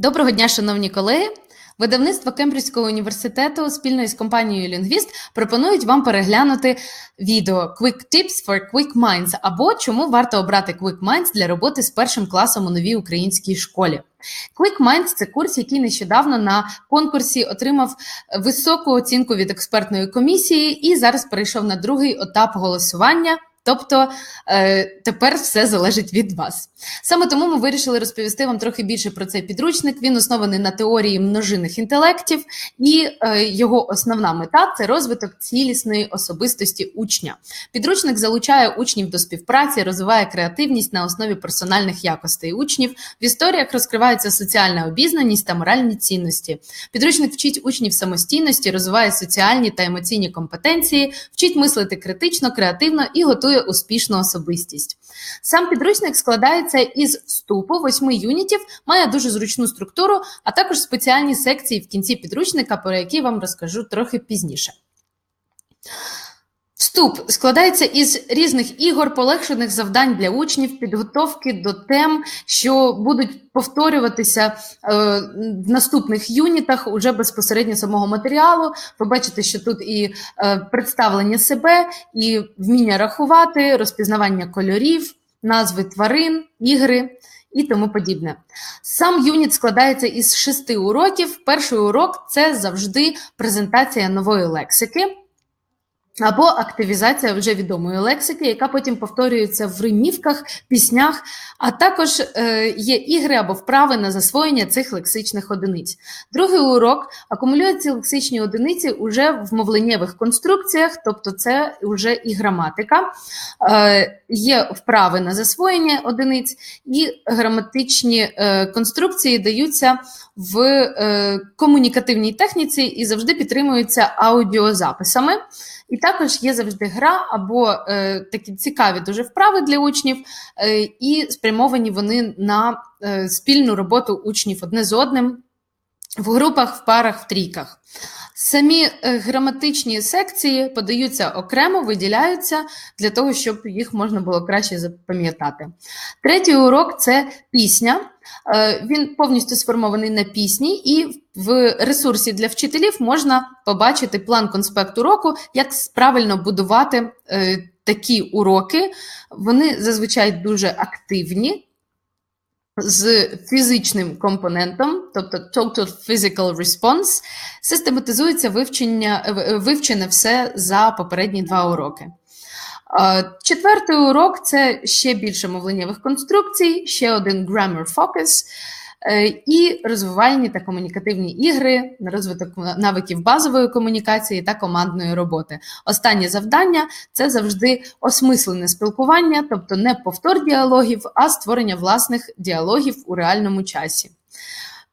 Доброго дня, шановні колеги. Видавництво Кембриджського університету спільно із компанією Лінгвіст пропонують вам переглянути відео Quick Tips for Quick Minds або чому варто обрати Quick Minds для роботи з першим класом у новій українській школі. Quick Minds – це курс, який нещодавно на конкурсі отримав високу оцінку від експертної комісії і зараз перейшов на другий етап голосування. Тобто е, тепер все залежить від вас. Саме тому ми вирішили розповісти вам трохи більше про цей підручник. Він оснований на теорії множинних інтелектів, і е, його основна мета це розвиток цілісної особистості учня. Підручник залучає учнів до співпраці, розвиває креативність на основі персональних якостей учнів. В історіях розкривається соціальна обізнаність та моральні цінності. Підручник вчить учнів самостійності, розвиває соціальні та емоційні компетенції, вчить мислити критично, креативно і готує успішну особистість. Сам підручник складається із вступу восьми юнітів, має дуже зручну структуру, а також спеціальні секції в кінці підручника, про які вам розкажу трохи пізніше. Вступ складається із різних ігор, полегшених завдань для учнів, підготовки до тем, що будуть повторюватися е, в наступних юнітах уже безпосередньо самого матеріалу. Ви бачите, що тут і е, представлення себе, і вміння рахувати, розпізнавання кольорів, назви тварин, ігри. І тому подібне. Сам юніт складається із шести уроків. Перший урок це завжди презентація нової лексики. Або активізація вже відомої лексики, яка потім повторюється в римівках, піснях, а також е, є ігри або вправи на засвоєння цих лексичних одиниць. Другий урок акумулює ці лексичні одиниці уже в мовленнєвих конструкціях, тобто це вже і граматика, е, є вправи на засвоєння одиниць, і граматичні е, конструкції даються в комунікативній техніці і завжди підтримуються аудіозаписами. І також є завжди гра або е, такі цікаві дуже вправи для учнів, е, і спрямовані вони на е, спільну роботу учнів одне з одним в групах, в парах, в трійках. Самі е, граматичні секції подаються окремо, виділяються для того, щоб їх можна було краще запам'ятати. Третій урок це пісня. Е, він повністю сформований на пісні, і в ресурсі для вчителів можна побачити план конспекту уроку, як правильно будувати е, такі уроки. Вони зазвичай дуже активні з фізичним компонентом, тобто Total Physical Response, систематизується вивчення, вивчене все за попередні два уроки. Четвертий урок це ще більше мовленнєвих конструкцій, ще один Grammar Focus е, і розвивальні та комунікативні ігри на розвиток навиків базової комунікації та командної роботи. Останнє завдання це завжди осмислене спілкування, тобто не повтор діалогів, а створення власних діалогів у реальному часі.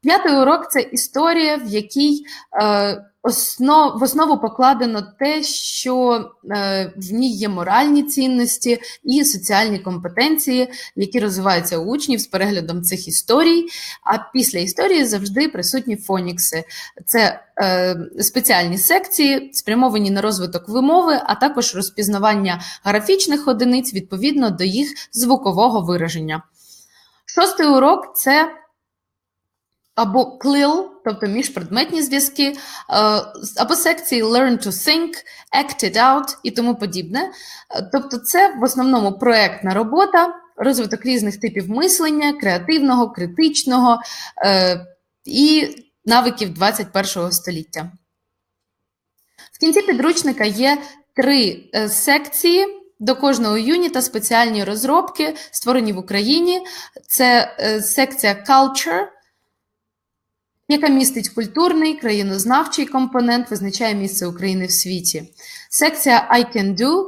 П'ятий урок це історія, в якій е, основ, в основу покладено те, що е, в ній є моральні цінності і соціальні компетенції, які розвиваються у учнів з переглядом цих історій. А після історії завжди присутні фонікси. Це е, спеціальні секції, спрямовані на розвиток вимови, а також розпізнавання графічних одиниць відповідно до їх звукового вираження. Шостий урок це або CLIL, тобто міжпредметні зв'язки, е, або секції Learn to Think, Act It Out і тому подібне. Е, тобто, це в основному проектна робота, розвиток різних типів мислення, креативного, критичного е, і навиків 21 століття. В кінці підручника є три секції. До кожного юніта спеціальні розробки, створені в Україні. Це секція Culture, яка містить культурний країнознавчий компонент, визначає місце України в світі. Секція I can do,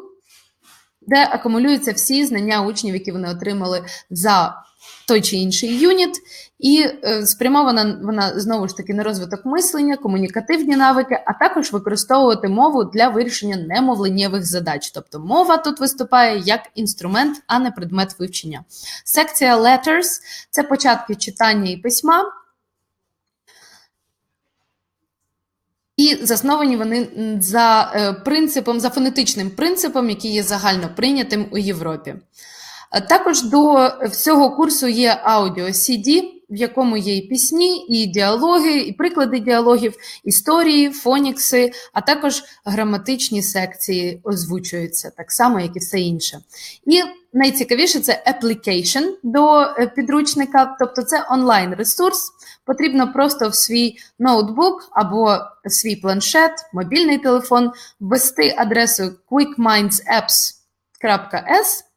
де акумулюються всі знання учнів, які вони отримали за той чи інший юніт, і е, спрямована вона знову ж таки на розвиток мислення, комунікативні навики, а також використовувати мову для вирішення немовленнєвих задач. Тобто мова тут виступає як інструмент, а не предмет вивчення. Секція Letters це початки читання і письма. І засновані вони за е, принципом, за фонетичним принципом, який є загально прийнятим у Європі. Також до всього курсу є аудіо CD, в якому є і пісні, і діалоги, і приклади діалогів, історії, фонікси, а також граматичні секції озвучуються так само, як і все інше. І найцікавіше це application до е, підручника, тобто це онлайн-ресурс. Потрібно просто в свій ноутбук або свій планшет, мобільний телефон ввести адресу quickmindsapps.s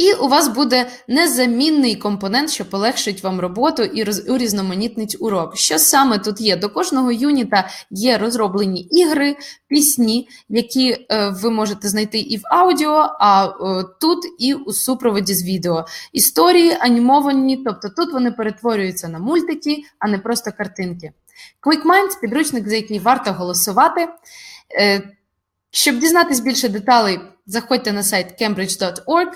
і у вас буде незамінний компонент, що полегшить вам роботу і роз, урізноманітнить урок. Що саме тут є? До кожного юніта є розроблені ігри, пісні, які е, ви можете знайти і в аудіо, а е, тут і у супроводі з відео. Історії анімовані, тобто тут вони перетворюються на мультики, а не просто картинки. Quick Minds – підручник, за який варто голосувати. Е, щоб дізнатись більше деталей, заходьте на сайт cambridge.org.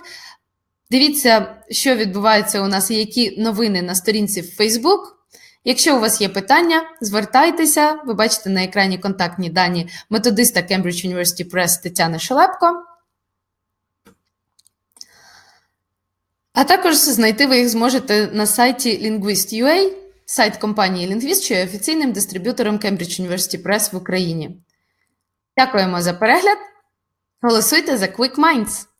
Дивіться, що відбувається у нас і які новини на сторінці в Facebook. Якщо у вас є питання, звертайтеся. Ви бачите на екрані контактні дані методиста Cambridge University Press Тетяни Шелепко. А також знайти ви їх зможете на сайті Linguist.ua, сайт компанії Linguist, що є офіційним дистриб'ютором Cambridge University Press в Україні. Дякуємо за перегляд. Голосуйте за Quick Minds!